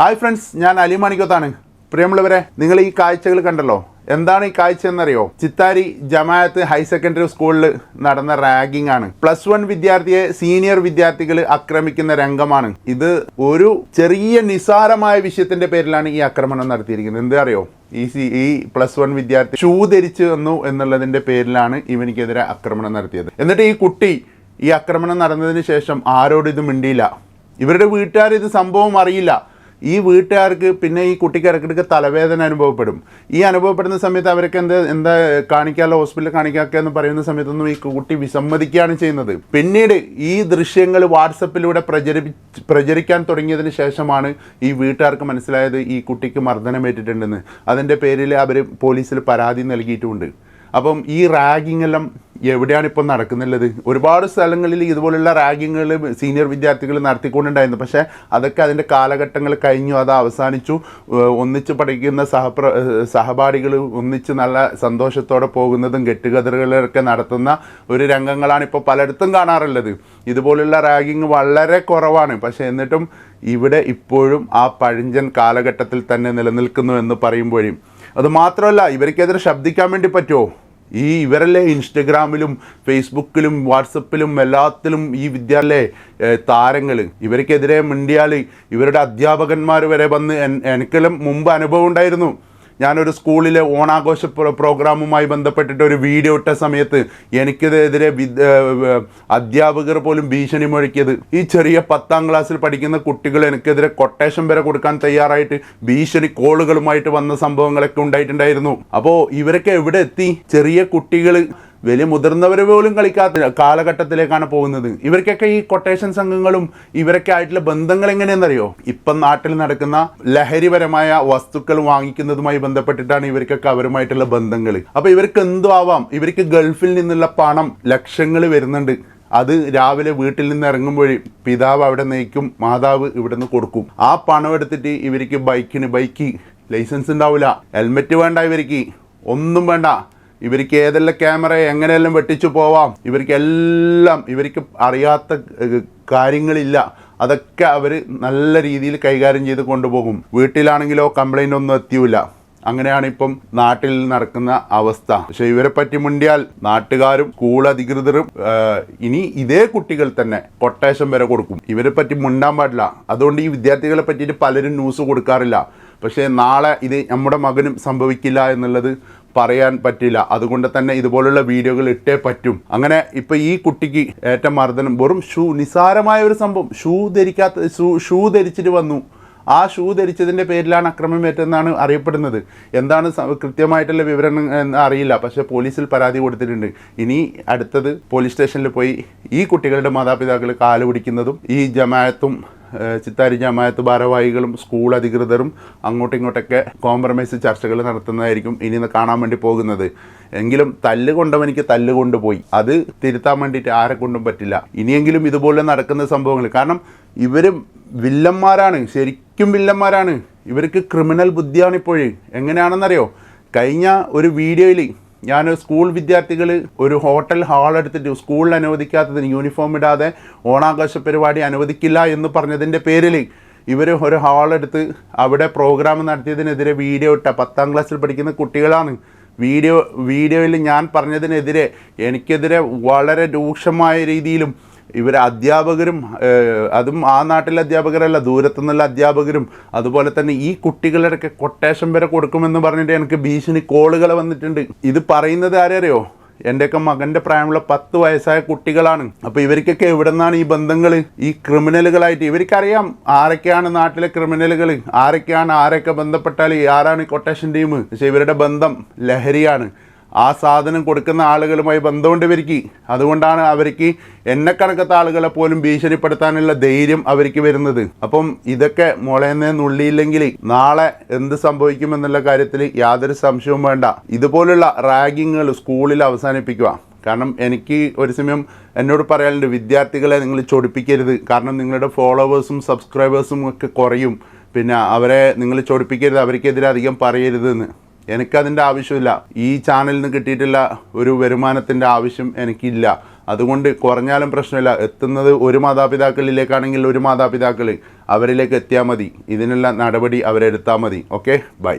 Hi friends ഞാൻ അലി മാണിക്കത്താണ്. പ്രിയമുള്ളവരെ നിങ്ങൾ ഈ കാഴ്ചകൾ കണ്ടല്ലോ? എന്താണ് ഈ കാഴ്ച എന്നറിയോ? ചിത്താരി ജമാഅത്ത് ഹയർ സെക്കൻഡറി സ്കൂളിൽ നടന്ന റാഗിംഗ് ആണ്. പ്ലസ് വൺ വിദ്യാർത്ഥിയെ സീനിയർ വിദ്യാർത്ഥികൾ ആക്രമിക്കുന്ന രംഗമാണ്. ഇത് ഒരു ചെറിയ നിസാരമായ വിഷയത്തിന്റെ പേരിലാണ് ഈ ആക്രമണം നടത്തിയിരിക്കുന്നത്. എന്താ അറിയോ? ഈ സി ഈ പ്ലസ് വൺ വിദ്യാർത്ഥി ഷൂ ധരിച്ചു വന്നു എന്നുള്ളതിന്റെ പേരിലാണ് ഇവനിക്കെതിരെ ആക്രമണം നടത്തിയത്. എന്നിട്ട് ഈ കുട്ടി ഈ ആക്രമണം നടന്നതിന് ശേഷം ആരോടും ഇത് മിണ്ടിയില്ല. ഇവരുടെ വീട്ടുകാർ ഇത് സംഭവം അറിയില്ല. ഈ വീട്ടുകാർക്ക് പിന്നെ ഈ കുട്ടിക്ക് ഇടയ്ക്കിടയ്ക്ക് തലവേദന അനുഭവപ്പെടും. ഈ അനുഭവപ്പെടുന്ന സമയത്ത് അവർക്ക് എന്ത് എന്താ കാണിക്കാമല്ലോ ഹോസ്പിറ്റലിൽ കാണിക്കാക്ക എന്ന് പറയുന്ന സമയത്തൊന്നും ഈ കുട്ടി വിസമ്മതിക്കുകയാണ് ചെയ്യുന്നത്. പിന്നീട് ഈ ദൃശ്യങ്ങൾ വാട്സപ്പിലൂടെ പ്രചരി പ്രചരിക്കാൻ തുടങ്ങിയതിന് ശേഷമാണ് ഈ വീട്ടുകാർക്ക് മനസ്സിലായത് ഈ കുട്ടിക്ക് മർദ്ദനമേറ്റിട്ടുണ്ടെന്ന് അതിന്റെ പേരിൽ അവർ പോലീസിൽ പരാതി നൽകിയിട്ടുമുണ്ട് അപ്പം ഈ റാഗിങ്ങെല്ലാം എല്ലാം എവിടെയാണ് ഇപ്പോൾ നടക്കുന്നുള്ളത്? ഒരുപാട് സ്ഥലങ്ങളിൽ ഇതുപോലുള്ള റാഗിങ്ങുകൾ സീനിയർ വിദ്യാർത്ഥികൾ നടത്തിക്കൊണ്ടുണ്ടായിരുന്നു. പക്ഷേ അതൊക്കെ അതിന്റെ കാലഘട്ടങ്ങൾ കഴിഞ്ഞു അത് അവസാനിച്ചു. ഒന്നിച്ച് പഠിക്കുന്ന സഹപ്ര സഹപാഠികൾ ഒന്നിച്ച് നല്ല സന്തോഷത്തോടെ പോകുന്നതും ഗെറ്റുഗതറുകളൊക്കെ നടത്തുന്ന ഒരു രംഗങ്ങളാണ് ഇപ്പോൾ പലയിടത്തും കാണാറുള്ളത്. ഇതുപോലുള്ള റാഗിങ് വളരെ കുറവാണ്. പക്ഷേ എന്നിട്ടും ഇവിടെ ഇപ്പോഴും ആ പഴഞ്ചൻ കാലഘട്ടത്തിൽ തന്നെ നിലനിൽക്കുന്നു എന്ന് പറയുമ്പോഴും. അത് മാത്രമല്ല ഇവർക്കെതിരെ ശബ്ദിക്കാൻ വേണ്ടി പറ്റുമോ ഈ ഇവരല്ലേ ഇൻസ്റ്റഗ്രാമിലും ഫേസ്ബുക്കിലും വാട്സപ്പിലും എല്ലാത്തിലും ഈ വിദ്യാലയ താരങ്ങൾ ഇവർക്കെതിരെ മിണ്ടിയാൽ ഇവരുടെ അധ്യാപകന്മാർ വരെ വന്ന് എനിക്കെല്ലാം മുമ്പ് അനുഭവം ഉണ്ടായിരുന്നു. ഞാനൊരു സ്കൂളിലെ ഓണാഘോഷ പ്രോഗ്രാമുമായി ബന്ധപ്പെട്ടിട്ട് ഒരു വീഡിയോ ഇട്ട സമയത്ത് എനിക്കതെതിരെ അധ്യാപകർ പോലും ഭീഷണി മുഴക്കിയത്. ഈ ചെറിയ പത്താം ക്ലാസ്സിൽ പഠിക്കുന്ന കുട്ടികൾ എനിക്കെതിരെ കൊട്ടേഷൻ വരെ കൊടുക്കാൻ തയ്യാറായിട്ട് ഭീഷണി കോളുകളുമായിട്ട് വന്ന സംഭവങ്ങളൊക്കെ ഉണ്ടായിട്ടുണ്ടായിരുന്നു. അപ്പോൾ ഇവരൊക്കെ എവിടെ എത്തി? ചെറിയ കുട്ടികൾ വലിയ മുതിർന്നവർ പോലും കളിക്കാത്ത കാലഘട്ടത്തിലേക്കാണ് പോകുന്നത്. ഇവർക്കൊക്കെ ഈ കൊട്ടേഷൻ സംഘങ്ങളും ഇവരൊക്കെ ആയിട്ടുള്ള ബന്ധങ്ങൾ എങ്ങനെയെന്നറിയോ ഇപ്പം നാട്ടിൽ നടക്കുന്ന ലഹരിപരമായ വസ്തുക്കൾ വാങ്ങിക്കുന്നതുമായി ബന്ധപ്പെട്ടിട്ടാണ് ഇവർക്കൊക്കെ അവരുമായിട്ടുള്ള ബന്ധങ്ങൾ. അപ്പൊ ഇവർക്ക് എന്തോ ആവാം ഇവർക്ക് ഗൾഫിൽ നിന്നുള്ള പണം ലക്ഷങ്ങൾ വരുന്നുണ്ട്. അത് രാവിലെ വീട്ടിൽ നിന്ന് ഇറങ്ങുമ്പോഴേ പിതാവ് അവിടെ നയിക്കും മാതാവ് ഇവിടെ നിന്ന് കൊടുക്കും. ആ പണം എടുത്തിട്ട് ഇവർക്ക് ബൈക്കിന് ബൈക്ക് ലൈസൻസ് ഉണ്ടാവില്ല ഹെൽമെറ്റ് വേണ്ട ഇവർക്ക്. ഒന്നും വേണ്ട. ഇവർക്ക് ഏതെല്ലാം ക്യാമറ എങ്ങനെയെല്ലാം വെട്ടിച്ചു പോവാം? ഇവർക്ക് എല്ലാം ഇവർക്ക് അറിയാത്ത കാര്യങ്ങളില്ല. അതൊക്കെ അവർ നല്ല രീതിയിൽ കൈകാര്യം ചെയ്ത് കൊണ്ടുപോകും. വീട്ടിലാണെങ്കിലോ കംപ്ലൈന്റ് ഒന്നും എത്തിയില്ല അങ്ങനെയാണ് ഇപ്പം നാട്ടിൽ നടക്കുന്ന അവസ്ഥ. പക്ഷെ ഇവരെ പറ്റി മുണ്ടിയാൽ നാട്ടുകാരും സ്കൂൾ അധികൃതരും ഇനി ഇതേ കുട്ടികൾ തന്നെ കൊട്ടേഷൻ വരെ കൊടുക്കും. ഇവരെ പറ്റി മുണ്ടാൻ പാടില്ല. അതുകൊണ്ട് ഈ വിദ്യാർത്ഥികളെ പറ്റിയിട്ട് പലരും ന്യൂസ് കൊടുക്കാറില്ല. പക്ഷേ നാളെ ഇത് നമ്മുടെ മകനും സംഭവിക്കില്ല എന്നുള്ളത് പറയാൻ പറ്റില്ല. അതുകൊണ്ട് തന്നെ ഇതുപോലുള്ള വീഡിയോകൾ ഇട്ടേ പറ്റും. അങ്ങനെ ഇപ്പൊ ഈ കുട്ടിക്ക് ഏറ്റ മർദ്ദനം. വെറും ഷൂ നിസാരമായ ഒരു സംഭവം. ഷൂ ധരിക്കാത്ത ഷൂ ഷൂ ധരിച്ചിട്ട് വന്നു. ആ ഷൂ ധരിച്ചതിന്റെ പേരിലാണ് അക്രമമേറ്റെന്നാണ് അറിയപ്പെടുന്നത്. എന്താണ് കൃത്യമായിട്ടുള്ള വിവരം എന്ന് അറിയില്ല. പക്ഷേ പോലീസിൽ പരാതി കൊടുത്തിട്ടുണ്ട്. ഇനി അടുത്തത് പോലീസ് സ്റ്റേഷനിൽ പോയി ഈ കുട്ടികളുടെ മാതാപിതാക്കൾ കാലുപിടിക്കുന്നതും ഈ ജമാഅത്തും ഏഹ് ചിത്താരി ജമാഅത്ത് ഭാരവാഹികളും സ്കൂൾ അധികൃതരും അങ്ങോട്ടും ഇങ്ങോട്ടൊക്കെ കോംപ്രമൈസ് ചർച്ചകൾ നടത്തുന്നതായിരിക്കും ഇനി ഇന്ന് കാണാൻ വേണ്ടി പോകുന്നത്. എങ്കിലും തല്ല് കൊണ്ടവനിക്ക് തല്ല് കൊണ്ടുപോയി. അത് തിരുത്താൻ വേണ്ടിയിട്ട് ആരെ കൊണ്ടും പറ്റില്ല. ഇനിയെങ്കിലും ഇതുപോലെ നടക്കുന്ന സംഭവങ്ങൾ. കാരണം ഇവരും വില്ലന്മാരാണ്. ശരിക്കും വില്ലന്മാരാണ്. ഇവർക്ക് ക്രിമിനൽ ബുദ്ധിയാണ് ഇപ്പോഴേ എങ്ങനെയാണെന്നറിയോ? കഴിഞ്ഞ ഒരു വീഡിയോയിൽ ഞാൻ സ്കൂൾ വിദ്യാർത്ഥികൾ ഒരു ഹോട്ടൽ ഹാൾ എടുത്തിട്ട് സ്കൂളിൽ അനുവദിക്കാത്തതിന് യൂണിഫോം ഇടാതെ ഓണാഘോഷ പരിപാടി അനുവദിക്കില്ല എന്ന് പറഞ്ഞതിന്റെ പേരിൽ ഇവർ ഒരു ഹാൾ എടുത്ത് അവിടെ പ്രോഗ്രാം നടത്തിയതിനെതിരെ വീഡിയോ ഇട്ട പത്താം ക്ലാസ്സിൽ പഠിക്കുന്ന കുട്ടികളാണ്. വീഡിയോ വീഡിയോയിൽ ഞാൻ പറഞ്ഞതിനെതിരെ എനിക്കെതിരെ വളരെ രൂക്ഷമായ രീതിയിലും ഇവർ അധ്യാപകരും അതും ആ നാട്ടിലെ അധ്യാപകരല്ല ദൂരത്തു നിന്നുള്ള അധ്യാപകരും അതുപോലെ തന്നെ ഈ കുട്ടികളുടെയൊക്കെ കൊട്ടേഷൻ വരെ കൊടുക്കുമെന്ന് പറഞ്ഞിട്ട് എനിക്ക് ഭീഷണി കോളുകൾ വന്നിട്ടുണ്ട്. ഇത് പറയുന്നത് ആരെയോ എന്റെയൊക്കെ മകന്റെ പ്രായമുള്ള പത്ത് വയസ്സായ കുട്ടികളാണ്. അപ്പോൾ ഇവർക്കൊക്കെ എവിടെ നിന്നാണ് ഈ ബന്ധങ്ങൾ ഈ ക്രിമിനലുകളായിട്ട് ഇവർക്കറിയാം ആരൊക്കെയാണ് നാട്ടിലെ ക്രിമിനലുകൾ ആരൊക്കെയാണ് ആരൊക്കെ ബന്ധപ്പെട്ടാൽ ആരാണ് കൊട്ടേഷൻ ടീം പക്ഷേ ഇവരുടെ ബന്ധം ലഹരിയാണ്. ആ സാധനം കൊടുക്കുന്ന ആളുകളുമായി ബന്ധമുണ്ട് ഇവർക്ക് അതുകൊണ്ടാണ് അവർക്ക് എന്നെ കണക്കത്തെ ആളുകളെ പോലും ഭീഷണിപ്പെടുത്താനുള്ള ധൈര്യം അവർക്ക് വരുന്നത്. അപ്പം ഇതൊക്കെ മുളയെന്നെ നുള്ളിയില്ലെങ്കിൽ നാളെ എന്ത് സംഭവിക്കുമെന്നുള്ള കാര്യത്തിൽ യാതൊരു സംശയവും വേണ്ട. ഇതുപോലുള്ള റാഗിങ്ങുകൾ സ്കൂളിൽ അവസാനിപ്പിക്കുക. കാരണം എനിക്ക് ഒരു സമയം എന്നോട് പറയാനുണ്ട് വിദ്യാർത്ഥികളെ നിങ്ങൾ ചൊടിപ്പിക്കരുത്. കാരണം നിങ്ങളുടെ ഫോളോവേഴ്സും സബ്സ്ക്രൈബേഴ്സും ഒക്കെ കുറയും. പിന്നെ അവരെ നിങ്ങൾ ചൊടിപ്പിക്കരുത്. അവർക്കെതിരെ അധികം പറയരുതെന്ന്. എനിക്കതിന്റെ ആവശ്യമില്ല. ഈ ചാനലിൽ നിന്ന് കിട്ടിയിട്ടുള്ള ഒരു വരുമാനത്തിന്റെ ആവശ്യം എനിക്കില്ല. അതുകൊണ്ട് കുറഞ്ഞാലും പ്രശ്നമില്ല. എത്തുന്നത് ഒരു മാതാപിതാക്കളിലേക്കാണെങ്കിൽ ഒരു മാതാപിതാക്കൾ അവരിലേക്ക് എത്തിയാൽ മതി. ഇതിനുള്ള നടപടി അവരെടുത്താൽ മതി. Okay bye